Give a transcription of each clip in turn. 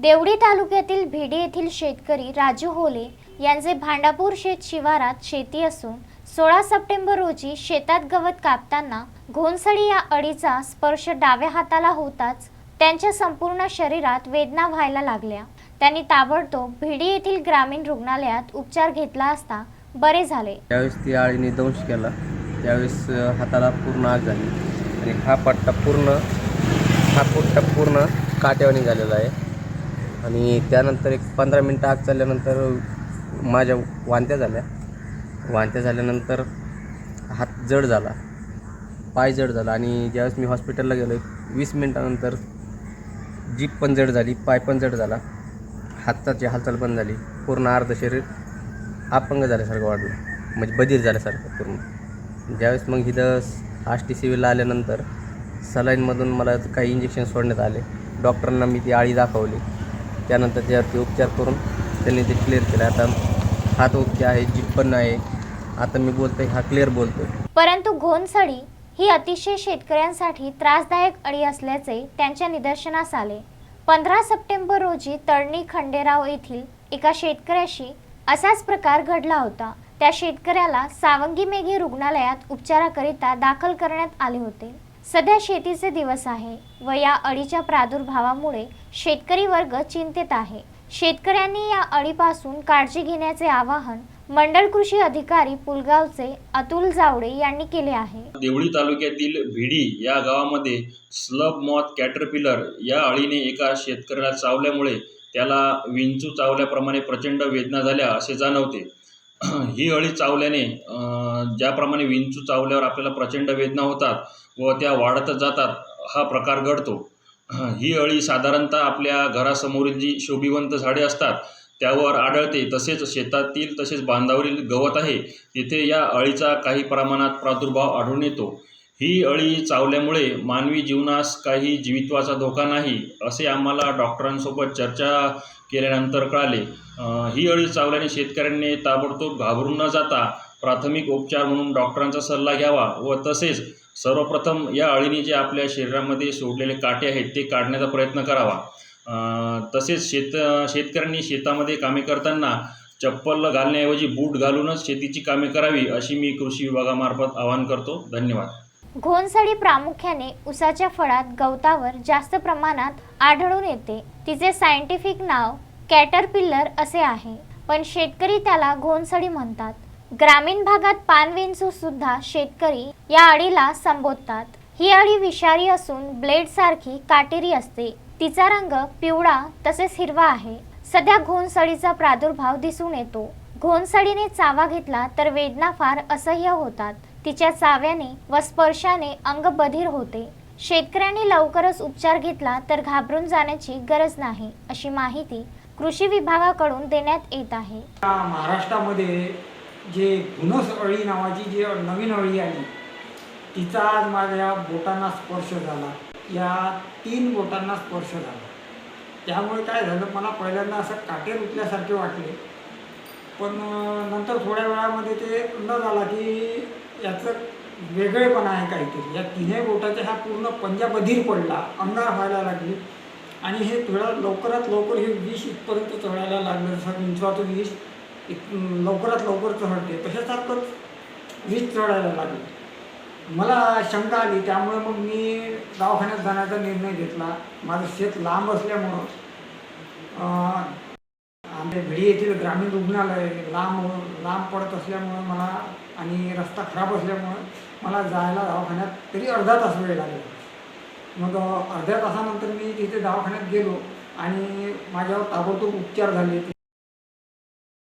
देवडी तालुक्यातील भिडी येथील शेतकरी राजू होले यांचे भांडापूर शेत शिवारात शेती असून सोळा सप्टेंबर रोजी शेतात गवत कापताना घोणसडी या अडीचा स्पर्श डाव्या हाताला होताच त्यांच्या संपूर्ण शरीरात वेदना व्हायला लागल्या. त्यांनी ताबडतोब भिडी येथील ग्रामीण रुग्णालयात उपचार घेतला असता बरे झाले. त्यावेळेस ती आळीने दंश केला त्यावेळेस हाताला पूर्ण आग झाली. आणि हा पट्टा पूर्ण हा पट्टा पूर्ण काट्यावानी झालेला आहे. आणि त्यानंतर एक पंधरा मिनटं आग चालल्यानंतर माझ्या वांत्या झाल्या. वांत्या झाल्यानंतर हात जड झाला. पाय जड झाला आणि ज्यावेळेस मी हॉस्पिटलला गेलो एक वीस मिनटानंतर जीप पण जड झाली पाय पण जड झाला. हाताची हालचाल पण झाली. पूर्ण अर्ध शरीर अपंग झाल्यासारखं वाटलं म्हणजे बधीर झाल्यासारखं पूर्ण. ज्यावेळेस मग इथं आष्टी सिव्हिलला आल्यानंतर सलाईनमधून मला काही इंजेक्शन सोडण्यात आले. डॉक्टरांना मी ती आळी दाखवली. त्यानंतर त्यावरती उपचार करून त्यांनी ते क्लिअर केलं. आता हात ओके आहे जीप पण आहे. आता मी बोलतोय हा क्लिअर बोलतो परंतु घोणसडी ही अतिशय शेतकऱ्यांसाठी त्रासदायक अळी असल्याचे त्यांच्या निदर्शनास आले. पंधरा सप्टेंबर रोजी तळणी खंडेराव येथील एका शेतकऱ्याशी असाच प्रकार घडला होता. त्या शेतकऱ्याला सावंगी मेघे रुग्णालयात उपचाराकरिता दाखल करण्यात आले होते. सध्या शेतीचे दिवस आहे व या अळीच्या प्रादुर्भावामुळे शेतकरी वर्ग चिंतेत आहे. शेतकऱ्यांनी या अळीपासून काळजी घेण्याचे आवाहन मंडळ कृषी अधिकारी पुलगावचे अतुल जावडे यांनी केले आहे. देवळी तालुक्यातील भिडी या गावामध्ये स्लब मॉथ कॅटरपिलर या अळीने एका शेतकऱ्याला चावल्यामुळे त्याला विंचू चावल्याप्रमाणे प्रचंड वेदना झाल्या असे जाणवते. ही अळी चावल्याने ज्याप्रमाणे विंचू चावल्यावर आपल्याला प्रचंड वेदना होतात व त्या वाढतच जातात हा प्रकार घडतो. ही अळी साधारणतः आपल्या घरासमोरील जी शोभिवंत झाडे असतात त्यावर आढळते. तसेच शेतातील तसेच बांधावरील गवत आहे तिथे या अळीचा काही प्रमाणात प्रादुर्भाव आढळून येतो. ही अळी चावल्यामुळे मानवी जीवनास काही जीवित्वाचा धोका नाही असे आम्हाला डॉक्टरांसोबत चर्चा केल्यानंतर कळाले ही अळी चावल्याने शेतकऱ्यांनी ताबडतोब घाबरून न जाता प्राथमिक उपचार म्हणून डॉक्टरांचा सल्ला घ्यावा व तसेच सर्वप्रथम या अळीने जे आपल्या शरीरामध्ये सोडलेले काटे आहेत ते काढण्याचा प्रयत्न करावा. तसेच शेत शेतकऱ्यांनी शेतामध्ये कामे करताना चप्पल घालण्याऐवजी बूट घालूनच शेतीची कामे करावी अशी मी कृषी विभागामार्फत आवाहन करतो. धन्यवाद. घोणसडी प्रामुख्याने उसाच्या फळात गवतावर जास्त प्रमाणात आढळून येते. तिचे सायंटिफिक नाव कॅटरपिल्लर असे आहे. पण शेतकरी त्याला घोणसडी म्हणतात. ग्रामीण भागात पानविंचू सुद्धा शेतकरी या अळीला संबोधतात. ही अळी विषारी असून ब्लेड सारखी काटेरी असते. तिचा रंग पिवळा तसेच हिरवा आहे. सध्या घोणसडीचा प्रादुर्भाव दिसून येतो. घोणसडीने चावा घेतला तर वेदना फार असह्य होतात. तिच्या चाव्याने व स्पर्शाने अंग बधीर होते. शेतकऱ्यांनी लवकरच उपचार घेतला तर घाबरून जाण्याची गरज नाही अशी माहिती कृषी विभागाकडून देण्यात येत आहे. महाराष्ट्रामध्ये जे घुनस अळी नावाची जी नवीन अळी आली तिचा आज माझ्या बोटांना स्पर्श झाला. या तीन बोटांना स्पर्श झाला. त्यामुळे काय झालं मला पहिल्यांदा असं काटे रुतल्यासारखे वाटले. पण नंतर थोड्या वेळामध्ये ते अंदाज आला की याचं वेगळेपण आहे काहीतरी. या तिन्ही बोटाच्या हा पूर्ण पंजा बधीर पडला अंगार व्हायला लागली. आणि हे थोडं लवकरात लवकर हे विष इथपर्यंत चढायला लागलं. जसं विंचवाचं विष इत लवकरात लवकर चढते तशासारखंच विष चढायला लागलं. मला शंका आली त्यामुळे मग मी दवाखान्यात जाण्याचा निर्णय घेतला. माझं शेत लांब असल्यामुळं आमच्या भिडी येथील ग्रामीण रुग्णालय लांब लांब पडत असल्यामुळं मला आणि रस्ता खराब असल्यामुळं मला जायला दवाखान्यात तरी अर्धा तास वेळ लागला. मग अर्ध्या तासानंतर मी तिथे दवाखान्यात गेलो आणि माझ्यावर ताबडतोब उपचार झाले.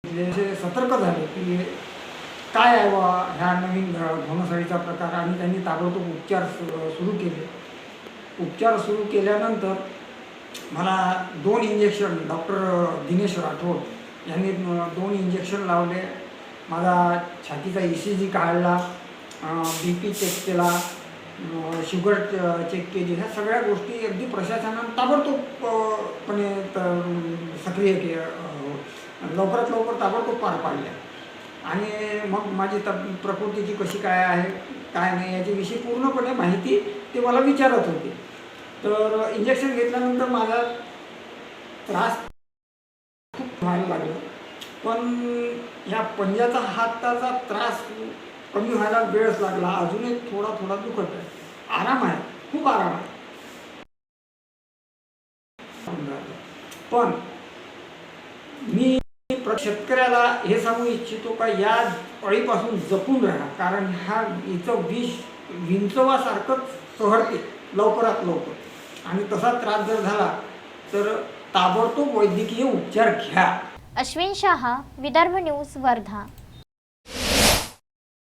तिथले असे सतर्क झाले की काय आहे बा ह्या नवीन घोणसळीचा प्रकार? आणि त्यांनी ताबडतोब उपचार सु- सुरू केले. उपचार सुरू केल्यानंतर मला दोन इंजेक्शन डॉक्टर दिनेश राठोड यांनी दोन इंजेक्शन लावले. माझा छातीचा ई सी जी काढला बी पी चेक केला शुगर चेक केली. ह्या सगळ्या गोष्टी अगदी प्रशासनानं ताबडतोबपणे सक्रिय के लवकरात लवकर ताबडतोब पार पाडल्या. आणि मग माझी तब प्रकृतीची कशी काय आहे काय नाही याच्याविषयी पूर्णपणे माहिती ते मला विचारत होते. तर इंजेक्शन घेतल्यानंतर माझा त्रास खूप व्हायला लागला. पण ह्या पंजाचा हाताचा त्रास कमी व्हायला वेळच लागला. अजूनही थोडा थोडा दुखत आहे. आराम आहे. खूप आराम आहे. पण मी प्र- शेतकऱ्याला हे सांगू इच्छितो का या अळीपासून जपून राहा. कारण हा हिचं विष विंचवासारखंच चढते लवकरात लवकर. आणि तसा त्रास जर झाला तर ताबडतोब वैद्यकीय उपचार घ्या. अश्विन शहा विदर्भ न्यूज वर्धा.